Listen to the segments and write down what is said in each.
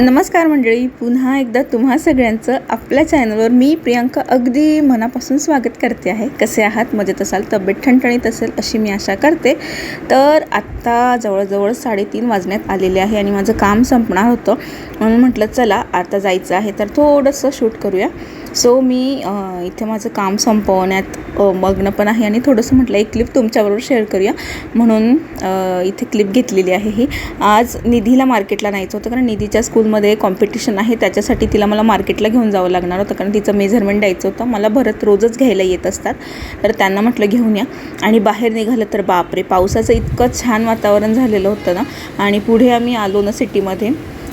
नमस्कार मंडळी पुन्हा एकदा तुम्हा सगळ्यांचं आपल्या चॅनलवर मी प्रियांका अगदी मनापासून स्वागत करते आहे. कसे आहात? मजेत असाल? तब्येत ठणठणीत असेल अशी मी आशा करते. तर आत्ता जवळजवळ साडेतीन वाजण्यात आलेले आहे आणि माझं काम संपणार होतं. म्हणून म्हटलं चला आता जायचं आहे तर थोडंसं शूट करूया. सो मी इथे माझं काम संपवण्यात मग्न पण आहे आणि थोडंसं म्हटलं एक क्लिप तुमच्याबरोबर शेअर करूया. म्हणून इथे क्लिप घेतलेली आहे ही. आज निधीला मार्केटला न्यायचं होतं कारण निधीच्या स्कूलमध्ये कॉम्पिटिशन आहे. त्याच्यासाठी तिला मला मार्केटला घेऊन जावं लागणार होतं कारण तिचं मेझरमेंट द्यायचं होतं. मला भरत रोजच घ्यायला येत असतात. तर त्यांना म्हटलं घेऊन या. आणि बाहेर निघालं तर बापरे पावसाचं इतकं छान वातावरण झालेलं होतं ना. आणि पुढे आम्ही आलो ना सिटीमध्ये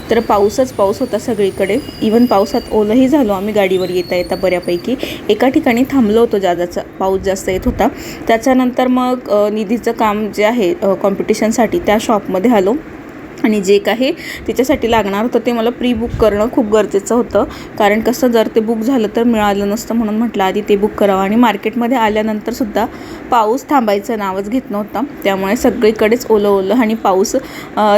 तर पाऊसच पाऊस होता सगळीकडे. इवन पावसात ओलंही झालो. आम्ही गाडीवर येता येता बऱ्यापैकी एका ठिकाणी थांबलो होतो जादाचा पाऊस जास्त येत होता. त्याच्यानंतर मग निधीचं काम जे आहे कॉम्पिटिशनसाठी त्या शॉपमध्ये आलो. आणि जे काही तिच्यासाठी लागणार होतं ते मला प्री बुक करणं खूप गरजेचं होतं. कारण कसं जर ते बुक झालं तर मिळालं नसतं म्हणून म्हटलं आधी ते बुक करावं. आणि मार्केटमध्ये आल्यानंतरसुद्धा पाऊस थांबायचं नावच घेत नव्हता. त्यामुळे सगळीकडेच ओलं ओलं आणि पाऊस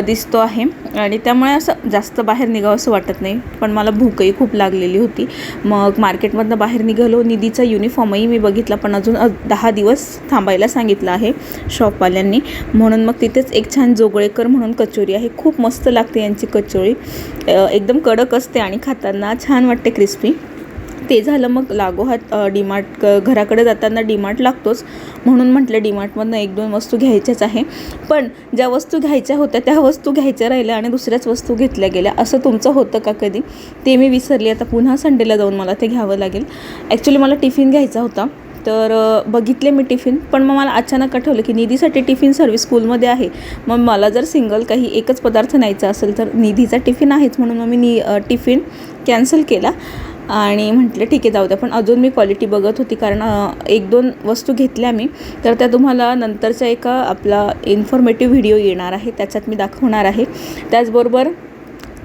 दिसतो आहे. आणि त्यामुळे असं जास्त बाहेर निघावं असं वाटत नाही. पण मला भूकही खूप लागलेली होती. मग मार्केटमधनं बाहेर निघालो. निधीचा युनिफॉर्मही मी बघितला पण अजून दहा दिवस थांबायला सांगितलं आहे शॉपवाल्यांनी म्हणून मग तिथेच एक छान जोगळेकर म्हणून कचोरी आहे. खूप मस्त लागते यांची कचोळी. एकदम कडक असते आणि खाताना छान वाटते क्रिस्पी ते झालं मग लागोहात अ, डीमार्ट क- घराकडे जाताना डीमार्ट लागतोच. म्हणून म्हटलं डीमार्टमधनं एक दोन वस्तू घ्यायच्याच आहे. पण ज्या वस्तू घ्यायच्या होत्या त्या वस्तू घ्यायच्या राहिल्या आणि दुसऱ्याच वस्तू घेतल्या गेल्या. असं तुमचं होतं का कधी? ते मी विसरली. आता पुन्हा संडेला जाऊन मला ते घ्यावं लागेल. ॲक्च्युली मला टिफिन घ्यायचा होता. तर बघितले मी टिफिन पण मग मला अचानक आठवलं की निधीसाठी टिफिन सर्व्हिस स्कूलमध्ये आहे. मग मला जर सिंगल काही एकच पदार्थ न्यायचा असेल तर निधीचा टिफिन आहेच म्हणून मग मी नि टिफिन कॅन्सल केला. आणि म्हटलं ठीक आहे जाऊ द्या. पण अजून मी क्वालिटी बघत होती कारण एक दोन वस्तू घेतल्या मी. तर त्या तुम्हाला नंतरच्या एका आपला इन्फॉर्मेटिव्ह व्हिडिओ येणार आहे त्याच्यात मी दाखवणार आहे. त्याचबरोबर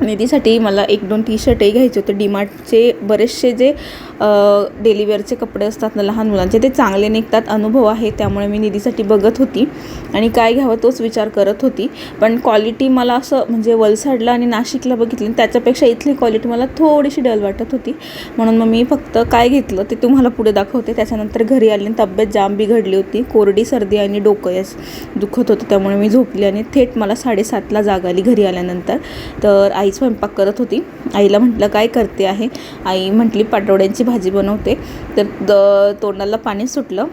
निधीसाठी मला एक दोन टी शर्टही घ्यायचे होते. डीमार्टचे बरेचसे जे डेलीवेअरचे कपडे असतात ना लहान मुलांचे ते चांगले निघतात. अनुभव आहे त्यामुळे मी निधीसाठी बघत होती. आणि काय घ्यावं तोच विचार करत होती. पण क्वालिटी मला असं म्हणजे वलसाडला आणि नाशिकला बघितली आणि त्याच्यापेक्षा इथली क्वालिटी मला थोडीशी डल वाटत होती. म्हणून मग मी फक्त काय घेतलं ते तुम्हाला पुढे दाखवते. त्याच्यानंतर घरी आली आणि तब्येत जाम बिघडली होती. कोरडी सर्दी आणि डोकं यास दुखत होतं त्यामुळे मी झोपली आणि थेट मला साडेसातला जाग आली घरी आल्यानंतर. तर आई स्वयंपाक करत होती. आईला म्हटलं काय करते आहे? आई म्हटली पाटवड्यांची भाजी बनवते. तर द तोंडाला पाणी सुटलं.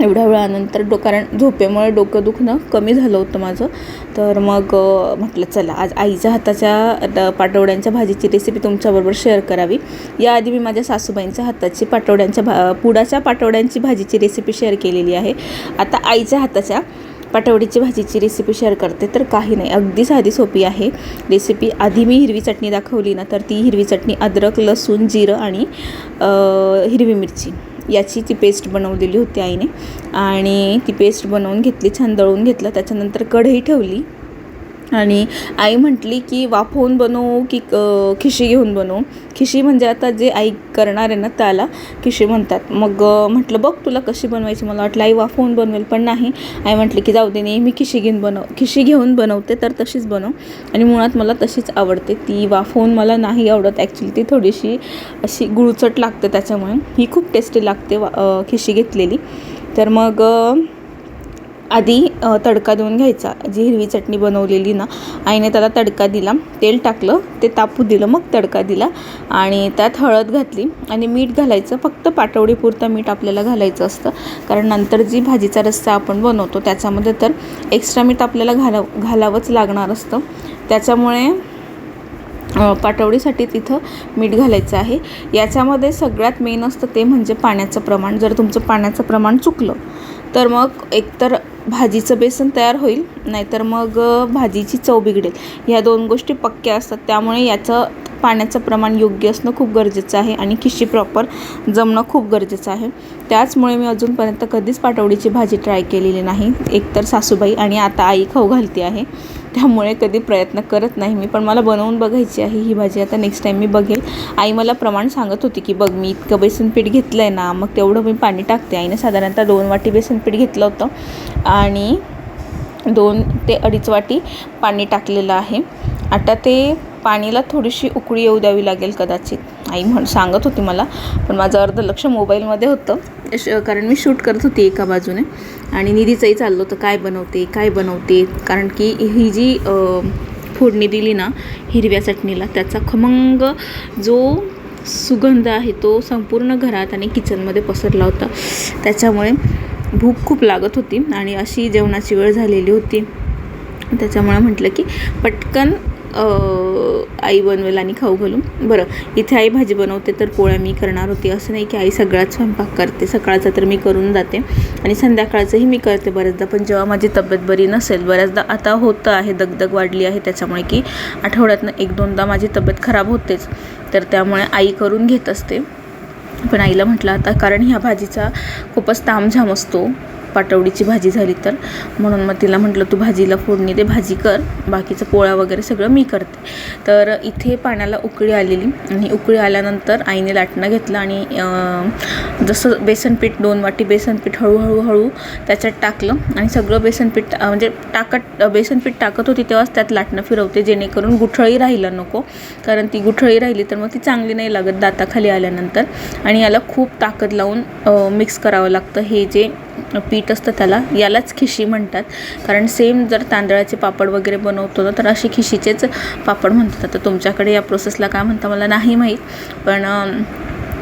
एवढ्या वेळानंतर डो कारण झोपेमुळे डोकं दुखणं कमी झालं होतं माझं. तर मग म्हटलं चला आज आईच्या हाताच्या पाटवड्यांच्या भाजीची रेसिपी तुमच्याबरोबर शेअर करावी. याआधी मी माझ्या सासूबाईंच्या हाताची पाटवड्यांच्या भा पुडाच्या पाटवड्यांची भाजीची रेसिपी शेअर केलेली आहे. आता आईच्या हाताच्या पाटवडीची भाजीची रेसिपी शेअर करते तर काही नाही. अगदी साधी सोपी आहे. रेसिपी आधी मी हिरवी चटणी दाखवली ना तर ती हिरवी चटणी अद्रक लसूण जिरं आणि हिरवी मिरची. याची ती पेस्ट बनवलेली होती आईने. आणि ती पेस्ट बनवून घेतली छान दळून घेतलं. त्याच्यानंतर कढई ठेवली. आणि आई म्हटली की वाफवून बनवू की खिशी घेऊन बनवू? खिशी म्हणजे आता जे आई करणार आहे ना त्याला खिशी म्हणतात. मग म्हटलं बघ तुला कशी बनवायची. मला वाटलं आई वाफवून बनवेल. पण नाही. आई म्हटली की जाऊ दे नेहमी खिशी घेऊन बनव खिशी घेऊन बनवते तर तशीच बनव. आणि मुळात मला तशीच आवडते. ती वाफवून मला नाही आवडत. ॲक्च्युली ती थोडीशी अशी गुळचट लागते त्याच्यामुळे. ही खूप टेस्टी लागते वा खिशी घेतलेली. तर मग आधी तडका देऊन घ्यायचा. जी हिरवी चटणी बनवलेली ना आईने त्याला तडका दिला. तेल टाकलं ते तापू दिलं मग तडका दिला. आणि त्यात हळद घातली आणि मीठ घालायचं. फक्त पाटवडीपुरतं मीठ आपल्याला घालायचं असतं. कारण नंतर जी भाजीचा रस्सा आपण बनवतो त्याच्यामध्ये तर एक्स्ट्रा मीठ आपल्याला घालाव घालावंच लागणार असतं. त्याच्यामुळे पाटवडीसाठी तिथं मीठ घालायचं आहे. याच्यामध्ये सगळ्यात मेन असतं ते म्हणजे पाण्याचं प्रमाण. जर तुमचं पाण्याचं प्रमाण चुकलं तर मग एकतर भाजीचं बेसन तयार होईल नाहीतर मग भाजीची चव बिघडेल. ह्या दोन गोष्टी पक्क्या असतात. त्यामुळे याचं पाण्याचं प्रमाण योग्य असणं खूप गरजेचं आहे आणि खिशी प्रॉपर जमणं खूप गरजेचं आहे. त्याचमुळे मी अजूनपर्यंत कधीच पाटवडीची भाजी ट्राय केलेली नाही. एकतर सासूबाई आणि आता आई खाऊ घालते आहे. त्यामुळे कधी प्रयत्न करत नाही मी. पण मला बनवून बघायची आहे ही भाजी. आता नेक्स्ट टाईम मी बघेल. आई मला प्रमाण सांगत होती की बघ मी इतकं बेसन पीठ घेतलं आहे ना मग तेवढं मी पाणी टाकते. आईने साधारणतः दोन वाटी बेसन पीठ घेतलं होतं. आणि दोन ते अडीच वाटी पाणी टाकलेलं आहे. आता ते पाणीला थोडीशी उकळी येऊ द्यावी लागेल कदाचित. आई म्हण सांगत होती मला पण माझं अर्ध लक्ष मोबाईलमध्ये होतं. श कारण मी शूट करत होती एका बाजूने आणि निधीचंही चाललं होतं काय बनवते काय बनवते. कारण की ही जी फोडणी दिली ना हिरव्या चटणीला त्याचा खमंग जो सुगंध आहे तो संपूर्ण घरात आणि किचनमध्ये पसरला होता. त्याच्यामुळे भूक खूप लागत होती आणि अशी जेवणाची वेळ झालेली होती. त्याच्यामुळे म्हटलं की पटकन आई बनवेल आणि खाऊ घालू बरं इथे आई भाजी बनवते तर पोळ्या मी करणार होती. असं नाही की आई सगळाच स्वयंपाक करते. सकाळचा तर मी करून जाते आणि संध्याकाळचंही मी करते बऱ्याचदा. पण जेव्हा माझी तब्येत बरी नसेल बऱ्याचदा आता होतं आहे दगदग वाढली आहे त्याच्यामुळे की आठवड्यातनं एक दोनदा माझी तब्येत खराब होतेच. तर त्यामुळे आई करून घेत असते. पण आईला म्हटलं आता कारण ह्या भाजीचा खूपच तामझाम असतो. पाटवडीची भाजी झाली तर. म्हणून मग तिला म्हटलं तू भाजीला फोडणी दे भाजी कर. बाकीचं पोळा वगैरे सगळं मी करते. तर इथे पाण्याला उकळी आलेली आणि उकळी आल्यानंतर आईने लाटणं घेतलं आणि जसं बेसनपीठ दोन वाटी बेसनपीठ हळूहळू हळू त्याच्यात टाकलं आणि सगळं बेसनपीठ म्हणजे टाकत बेसनपीठ टाकत होती तेव्हाच त्यात लाटणं फिरवते जेणेकरून गुठळी राहिलं नको. कारण ती गुठळी राहिली तर मग ती चांगली नाही लागत दाताखाली आल्यानंतर. आणि याला खूप ताकद लावून मिक्स करावं लागतं. हे जे पीठ असतं त्याला. यालाच खिशी म्हणतात. कारण सेम जर तांदळाचे पापड वगैरे बनवतो ना तर असे खिशीचेच पापड म्हणतात. आता तुमच्याकडे या प्रोसेसला काय म्हणता मला नाही माहीत. पण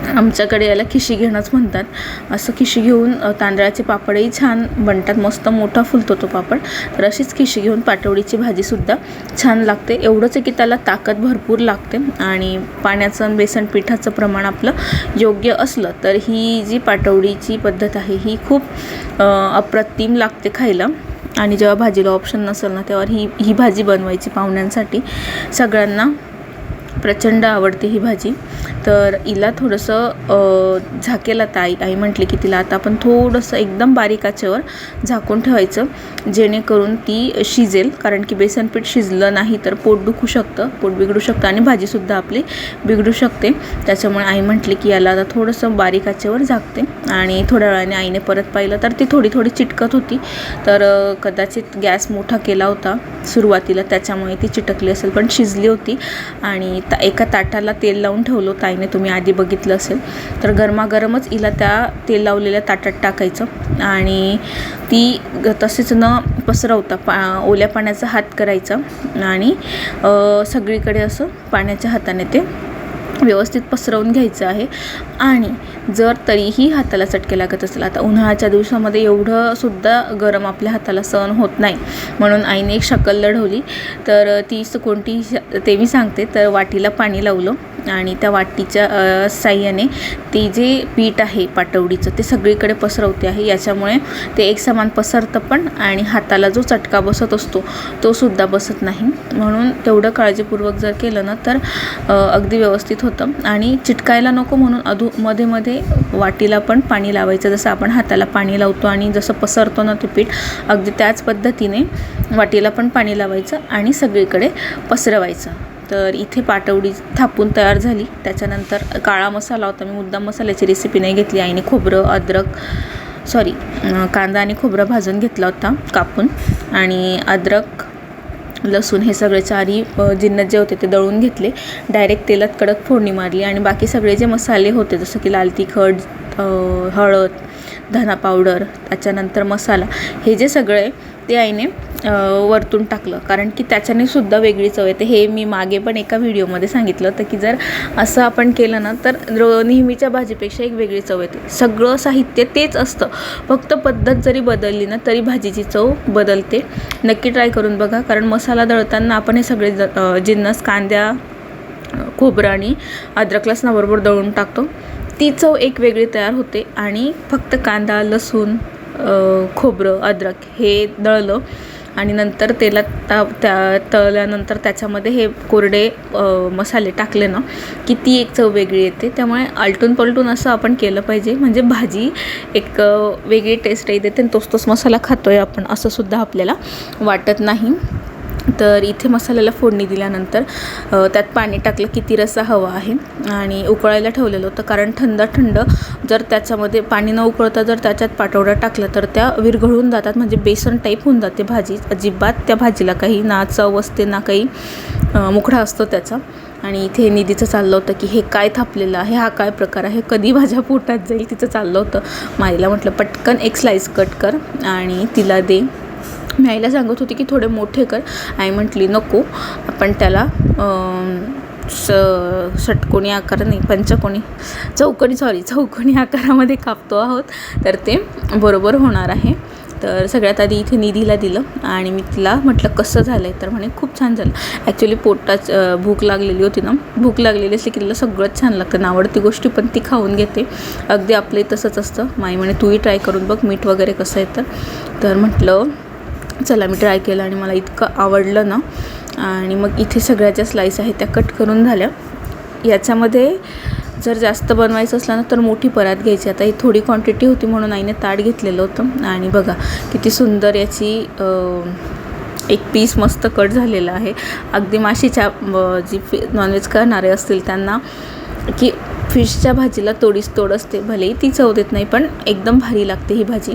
आमच्याकडे याला खिशी घेणंच म्हणतात. असं खिशी घेऊन तांदळाचे पापडही छान बनतात. मस्त मोठा फुलतो तो पापड. तर अशीच खिशी घेऊन पाटवडीची भाजीसुद्धा छान लागते. एवढंच आहे की त्याला ताकद भरपूर लागते आणि पाण्याचं आणि बेसन पिठाचं प्रमाण आपलं योग्य असलं तर ही जी पाटवडीची पद्धत आहे ही खूप अप्रतिम लागते खायला. आणि जेव्हा भाजीला ऑप्शन नसेल ना तेव्हा ही ही भाजी बनवायची पाहुण्यांसाठी. सगळ्यांना प्रचंड आवडते ही भाजी. तर हिला थोडंसं झाकेला झाकेल आता आई. आई म्हटली की तिला आता आपण थोडंसं एकदम बारीक आचेवर झाकून ठेवायचं जेणेकरून ती शिजेल. कारण की बेसन पीठ शिजलं नाही तर पोट दुखू शकतं. पोट बिघडू शकतं आणि भाजीसुद्धा आपली बिघडू शकते. त्याच्यामुळे आई म्हटली की याला आता थोडंसं बारीक आचेवर झाकते. आणि थोड्या वेळाने आईने परत पाहिलं तर ती थोडी थोडी चिटकत होती. तर कदाचित गॅस मोठा केला होता सुरुवातीला. त्याच्यामुळे ती चिटकली असेल पण शिजली होती. आणि ता एका ताटाला तेल लावून ठेवलं ताईने तुम्ही आधी बघितलं असेल. तर गरमागरमच हिला त्या तेल लावलेल्या ताटात टाकायचं. आणि ती ग- तसेच न पसरवता पा ओल्या पाण्याचा हात करायचा. आणि सगळीकडे असं पाण्याच्या हाताने ते व्यवस्थित पसरवून घ्यायचं आहे. आणि जर तरीही हाताला चटके लागत असेल आता उन्हाळ्याच्या दिवसामध्ये एवढंसुद्धा गरम आपल्या हाताला सहन होत नाही. म्हणून आईने एक शकल लढवली. तर ती स- कोणती श- ते मी सांगते. तर वाटीला पाणी लावलं. आणि त्या वाटीच्या साह्याने ते जे पीठ आहे पाटवडीचं ते सगळीकडे पसरवते आहे. याच्यामुळे ते एकसमान पसरतं पण आणि हाताला जो चटका बसत असतो तो सुद्धा बसत नाही. म्हणून तेवढं काळजीपूर्वक जर केलं ना तर अगदी व्यवस्थित होतं. आणि चिटकायला नको म्हणून अधू मध्ये मध्ये वाटीला पण पाणी लावायचं. जसं आपण हाताला पाणी लावतो आणि जसं पसरतो ना ते पीठ अगदी त्याच पद्धतीने वाटीला पण पाणी लावायचं आणि सगळीकडे पसरवायचं. तर इथे पाटवडी थापून तयार झाली. त्याच्यानंतर काळा मसाला होता. मी मुद्दाम मसाल्याची रेसिपी नाही घेतली. आईने खोबरं अद्रक सॉरी कांदा आणि खोबरं भाजून घेतला होता कापून. आणि अद्रक लसूण हे सगळे चारी जिन्नत जे होते ते दळून घेतले. डायरेक्ट तेलात कडक फोडणी मारली आणि बाकी सगळे जे मसाले होते जसं की लाल तिखट हळद धना पावडर त्याच्यानंतर मसाला हे जे सगळे ते आईने वरतून टाकलं. कारण की त्याच्याने सुद्धा वेगळी चव येते. हे मी मागे पण एका व्हिडिओमध्ये सांगितलं होतं की जर असं आपण केलं ना तर रो नेहमीच्या भाजीपेक्षा एक वेगळी चव येते. सगळं साहित्य तेच असतं. फक्त पद्धत जरी बदलली ना तरी भाजीची चव बदलते. नक्की ट्राय करून बघा. कारण मसाला दळताना आपण हे सगळे ज जिन्नस कांद्या खोबरं आणि अद्रक लसणाबरोबर दळून टाकतो. ती चव एक वेगळी तयार होते. आणि फक्त कांदा लसूण खोबरं अद्रक हे दळलं आणि नंतर तेलात ता त्या तळल्यानंतर त्याच्यामध्ये हे कोरडे मसाले टाकले ना की ती एक चव वेगळी येते. त्यामुळे आलटून पलटून असं आपण केलं पाहिजे. म्हणजे भाजी एक वेगळी टेस्टही देते आणि तोच तोच मसाला खातो आहे आपण असंसुद्धा आपल्याला वाटत नाही. तर इथे मसाल्याला फोडणी दिल्यानंतर त्यात पाणी टाकलं किती रस्सा हवा आहे आणि उकळायला ठेवलेलं होतं. कारण थंड थंड जर त्याच्यामध्ये पाणी न उकळता जर त्याच्यात पाटवडा टाकला तर त्या विरघळून जातात. म्हणजे बेसन टाईप होऊन जाते भाजी. अजिबात त्या भाजीला काही ना चव असते ना काही मुखडा असतो त्याचा. आणि इथे निधीचं चाललं होतं की हे काय थापलेलं आहे हा काय प्रकार आहे? कधी माझ्या पोटात जाईल तिचं चाललं होतं. माईला म्हटलं पटकन एक स्लाईस कट कर आणि तिला दे. मी आईला सांगत होती की थोडे मोठे कर. आई म्हटली नको. आपण त्याला स षटकोणी आकार नाही पंचकोणी चौकोणी सॉरी चौकोणी आकारामध्ये कापतो आहोत. तर ते बरोबर होणार आहे. तर सगळ्यात आधी इथे निधीला दिलं आणि मी तिला म्हटलं कसं झालं आहे तर म्हणे खूप छान झालं. ॲक्च्युली पोटाच भूक लागलेली होती ना भूक लागलेली असली की तिला सगळंच छान लागतं. नावडती गोष्टी पण ती खाऊन घेते. अगदी आपले तसंच असतं. माई म्हणे तूही ट्राय करून बघ मीठ वगैरे कसं आहे तर म्हटलं चला मी ट्राय केलं आणि मला इतकं आवडलं ना. आणि मग इथे सगळ्या ज्या स्लाईस आहेत त्या कट करून झाल्या. याच्यामध्ये जर जास्त बनवायचं असलं ना तर मोठी परात घ्यायची. आता ही थोडी क्वांटिटी होती म्हणून आईने ताट घेतलेलं होतं. आणि बघा किती सुंदर याची एक पीस मस्त कट झालेला आहे. अगदी माशीच्या जी फि नॉनव्हेज करणारे असतील त्यांना की फिशच्या भाजीला तोडीस तोड असते. भलेही ती चव देत नाही पण एकदम भारी लागते ही भाजी.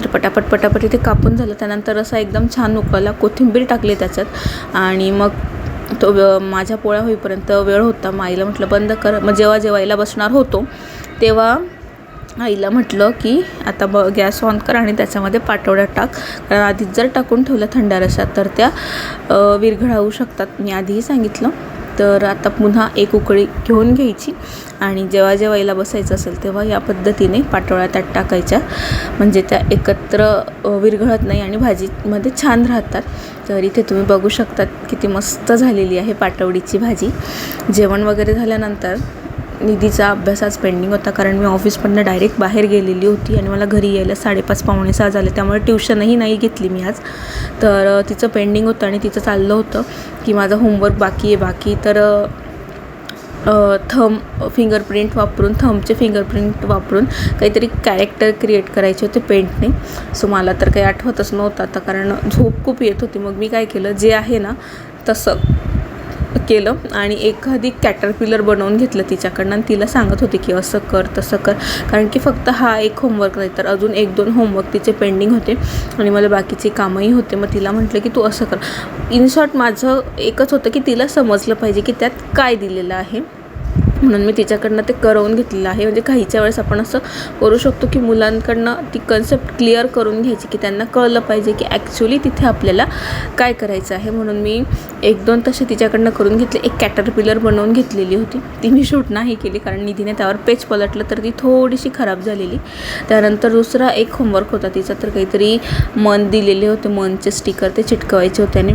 तर पटापट पटापट इथे कापून झालं. त्यानंतर असा एकदम छान उकळला कोथिंबीर टाकली त्याच्यात. आणि मग तो व- माझ्या पोळ्या होईपर्यंत वेळ होता. मग आईला म्हटलं बंद कर. मग जेव्हा जेवायला बसणार होतो तेव्हा आईला म्हटलं की आता ब गॅस ऑन कर आणि त्याच्यामध्ये पाटवड्या टाक. कारण आधीच जर टाकून ठेवल्या थंड रशात तर त्या विरघळावू शकतात. मी आधीही सांगितलं. तर आता पुन्हा एक उकळी घेऊन घ्यायची. आणि जेव्हा जेव्हा हिला बसायचं असेल तेव्हा या पद्धतीने पाटोळ्या त्यात टाकायच्या. म्हणजे त्या एकत्र विरघळत नाही आणि भाजीमध्ये छान राहतात. तर इथे तुम्ही बघू शकतात किती मस्त झालेली आहे पाटवडीची भाजी. जेवण वगैरे झाल्यानंतर निधीचा अभ्यास आज पेंडिंग होता कारण मी ऑफिसमधनं डायरेक्ट बाहेर गेलेली होती आणि मला घरी यायला साडेपाच पावणे सहा झाले. त्यामुळे ट्युशनही नाही घेतली मी आज. तर तिचं पेंडिंग होतं आणि तिचं चाललं होतं की माझा होमवर्क बाकी आहे बाकी तर थम फिंगरप्रिंट वापरून थमचे फिंगरप्रिंट वापरून काहीतरी कॅरेक्टर क्रिएट करायचे होते पेंटने. सो मला तर काही आठवतच नव्हतं आता कारण झोप खूप येत होती. मग मी काय केलं जे आहे ना तसं केलं आणि एखादी कॅटरपिलर बनवून घेतलं तिच्याकडनं आणि तिला सांगत होती की असं कर तसं कर. कारण की फक्त हा एक होमवर्क नाही तर अजून एक दोन होमवर्क तिचे पेंडिंग होते आणि मला बाकीचे कामही होते. मग तिला म्हटलं की तू असं कर. इन शॉर्ट माझं एकच होतं की तिला समजलं पाहिजे की त्यात काय दिलेलं आहे. म्हणून मी तिच्याकडनं ते करवून घेतलेलं आहे. म्हणजे काहीच्या वेळेस आपण असं करू शकतो की मुलांकडनं ती कन्सेप्ट क्लिअर करून घ्यायची की त्यांना कळलं पाहिजे की ॲक्च्युली तिथे आपल्याला काय करायचं आहे. म्हणून मी एक दोन तसे तिच्याकडनं करून घेतले. एक कॅटरपिलर बनवून घेतलेली होती. ती मी शूट नाही केली कारण निधीने त्यावर पेज पलटलं तर ती थोडीशी खराब झालेली. त्यानंतर दुसरा एक होमवर्क होता तिचा तर काहीतरी मन दिलेले होते. मनचे स्टिकर ते चिटकवायचे होते आणि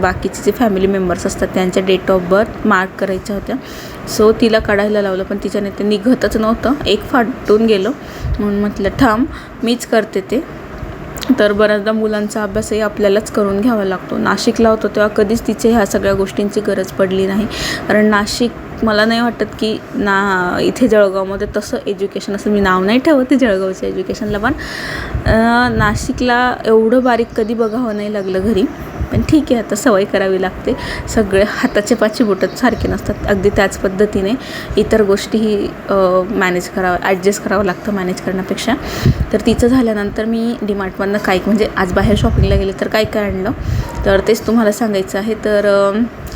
बाकीचे जे फॅमिली मेंबर्स असतात त्यांच्या डेट ऑफ बर्थ मार्क करायच्या होत्या. सो तिला काढायला लावलं पण तिच्याने ते निघतच नव्हतं. एक फाटून गेलं. म्हणून म्हटलं थांब मीच करते ते. तर बऱ्याचदा मुलांचा अभ्यासही आपल्यालाच करून घ्यावा लागतो. नाशिकला होतो तेव्हा कधीच तिचे ह्या सगळ्या गोष्टींची गरज पडली नाही. कारण नाशिक मला नाही वाटत की ना इथे जळगावमध्ये तसं एज्युकेशन असं मी नाव नाही ठेवत ते जळगावच्या एज्युकेशनला पण नाशिकला एवढं बारीक कधी बघावं नाही लागलं घरी. पण ठीक आहे आता सवय करावी लागते. सगळे हाताचे पाची बोटत सारखे नसतात अगदी त्याच पद्धतीने. इतर गोष्टीही मॅनेज करावं ॲडजस्ट करावं लागतं मॅनेज करण्यापेक्षा. तर तिचं झाल्यानंतर मी डिमार्टमधनं काय म्हणजे आज बाहेर शॉपिंगला गेले तर काय काय आणलं. तर तेच तुम्हाला सांगायचं आहे. तर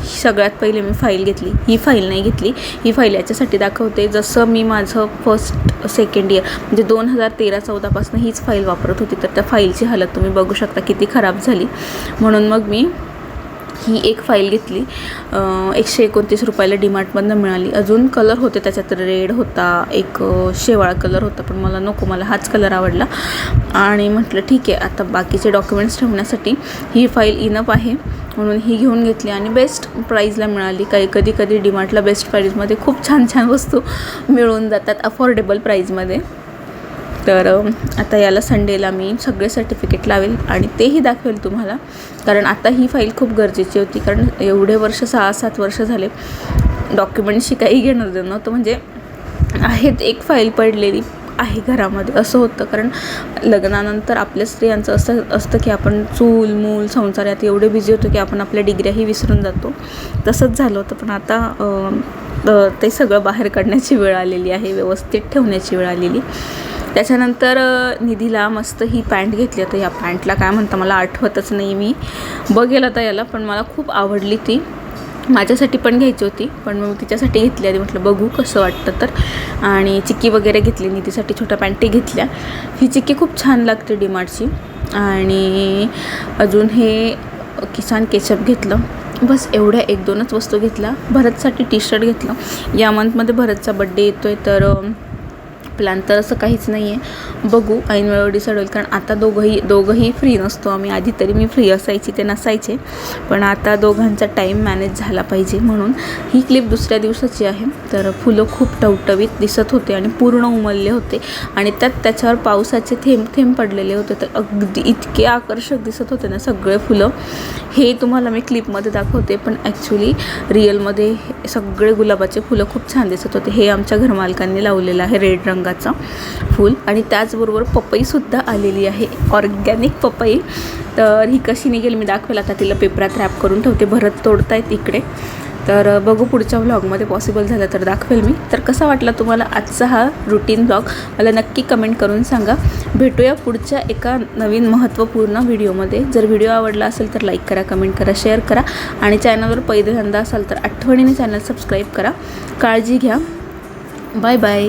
सगळ्यात पहिले मी फाईल घेतली. ही फाईल नाही घेतली. ही फाईल याच्यासाठी दाखवते जसं मी माझं फर्स्ट सेकंड इयर म्हणजे दोन हजार तेरा चौदापासून हीच फाईल वापरत होती. तर त्या फाईलची हालत तुम्ही बघू शकता किती खराब झाली. म्हणून मग मी ही एक फाईल घेतली. एकशे एकोणतीस रुपयाला डीमार्टमधनं मिळाली. अजून कलर होते त्याच्यात रेड होता एक शेवाळा शेवाळ कलर होता पण मला नको मला हाच कलर आवडला. आणि म्हटलं ठीक आहे आता बाकीचे डॉक्युमेंट्स ठेवण्यासाठी ही फाईल इनप आहे. म्हणून ही घेऊन घेतली आणि बेस्ट प्राईजला मिळाली. काही कधी कधी डीमार्टला बेस्ट प्राईजमध्ये खूप छान छान वस्तू मिळून जातात अफोर्डेबल प्राईजमध्ये तर आता याला संडेला मी सगळे सर्टिफिकेट लावेल आणि तेही दाखवेल तुम्हाला. कारण आता ही फाईल खूप गरजेची होती. कारण एवढे वर्ष सहा सात वर्ष झाले डॉक्युमेंटशी काही घेणं देणं नव्हतं. म्हणजे आहेत एक फाईल पडलेली आहे घरामध्ये. असं होतं. कारण लग्नानंतर आपल्या स्त्रियांचं असं असतं की आपण चूल मूल संसार यात एवढे बिझी होतो की आपण आपल्या डिग्र्याही विसरून जातो. तसंच झालं होतं. पण आता ते सगळं बाहेर काढण्याची वेळ आलेली आहे. व्यवस्थित ठेवण्याची वेळ आलेली. त्याच्यानंतर निधीला मस्त ही पॅन्ट घेतली आता या पॅन्टला काय म्हणता मला आठवतच नाही मी. बघेल आता याला पण मला खूप आवडली ती. माझ्यासाठी पण घ्यायची होती पण मग तिच्यासाठी घेतली आधी. म्हटलं बघू कसं वाटतं तर. आणि चिक्की वगैरे घेतली निधीसाठी छोट्या पॅन्टी घेतल्या. ही चिक्की खूप छान लागते डीमार्टची. आणि अजून हे किसान केचप घेतलं. बस एवढ्या एक दोनच वस्तू घेतल्या. भरतसाठी टी शर्ट घेतलं. या मंथमध्ये भरतचा बड्डे येतो आहे तर प्लॅन तर असं काहीच नाही आहे बघू ऐन वेळेवर डिसाईड होईल. कारण आता दोघंही दोघंही फ्री नसतो. आम्ही आधी तरी मी फ्री असायची ते नसायचे. पण आता दोघांचा टाईम मॅनेज झाला पाहिजे म्हणून. ही क्लिप दुसऱ्या दिवसाची आहे. तर फुलं खूप टवटवीत दिसत होते आणि पूर्ण उमलले होते. आणि त्यात त्याच्यावर पावसाचे थेंब थेंब पडलेले होते. तर अगदी इतके आकर्षक दिसत होते ना सगळे फुलं. हे तुम्हाला मी क्लिपमध्ये दाखवते. पण ॲक्च्युली रिअलमध्ये हे सगळे गुलाबाचे फुलं खूप छान दिसत होते. हे आमच्या घरमालकांनी लावलेलं आहे. रेड रंगात रंगाचं फूल. आणि त्याचबरोबर पपईसुद्धा आलेली आहे. ऑर्गॅनिक पपई. तर ही कशी निघेल मी दाखवेल. आता तिला पेपरात रॅप करून ठेवते. भरत तोडतायत इकडे. तर बघू पुढच्या व्लॉगमध्ये पॉसिबल झालं तर दाखवेल मी. तर कसा वाटला तुम्हाला आजचा हा रुटीन ब्लॉग मला नक्की कमेंट करून सांगा. भेटूया पुढच्या एका नवीन महत्त्वपूर्ण व्हिडिओमध्ये जर व्हिडिओ आवडला असेल तर लाईक करा कमेंट करा शेअर करा. आणि चॅनलवर पहिल्यांदा असाल तर आठवणीने चॅनल सबस्क्राईब करा. काळजी घ्या. Bye bye